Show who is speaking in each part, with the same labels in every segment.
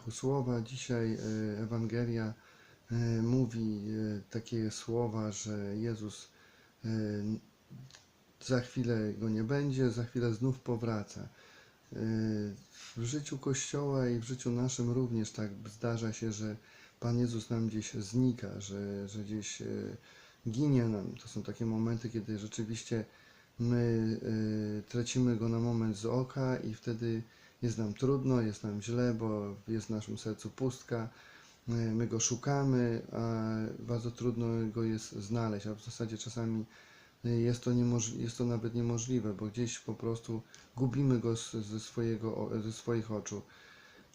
Speaker 1: Jego słowa. Dzisiaj e, Ewangelia e, mówi e, takie słowa, że Jezus za chwilę go nie będzie, za chwilę znów powraca. W życiu Kościoła i w życiu naszym również tak zdarza się, że Pan Jezus nam gdzieś znika, że, że gdzieś ginie nam. To są takie momenty, kiedy rzeczywiście my tracimy go na moment z oka i wtedy jest nam trudno, jest nam źle, bo jest w naszym sercu pustka. E, My go szukamy, a bardzo trudno go jest znaleźć, a w zasadzie czasami e, jest to, niemoż- jest to nawet niemożliwe, bo gdzieś po prostu gubimy go z, ze, swojego, ze swoich oczu.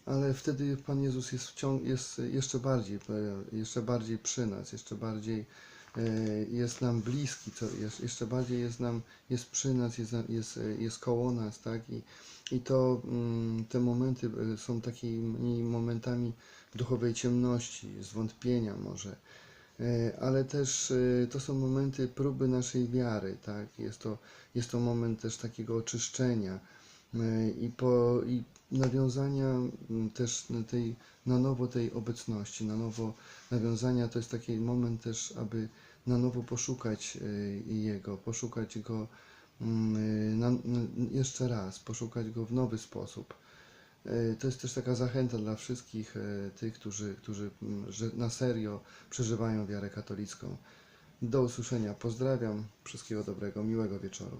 Speaker 1: Ale wtedy Pan Jezus jest, wciąż, jest jeszcze bardziej, e, jeszcze bardziej przy nas, jeszcze bardziej jest nam bliski, co, jeszcze bardziej jest nam, jest przy nas, jest, jest, e, jest koło nas, tak? I, i to mm, te momenty e, są takimi momentami duchowej ciemności, zwątpienia może, ale też to są momenty próby naszej wiary, tak? Jest to, jest to moment też takiego oczyszczenia i, po, i nawiązania mm, też tej, na nowo tej obecności, na nowo nawiązania, to jest taki moment też, aby na nowo poszukać e, Jego, poszukać Go mm, na, jeszcze raz, poszukać Go w nowy sposób. E, To jest też taka zachęta dla wszystkich tych, którzy, którzy mm, na serio przeżywają wiarę katolicką. Do usłyszenia. Pozdrawiam. Wszystkiego dobrego. Miłego wieczoru.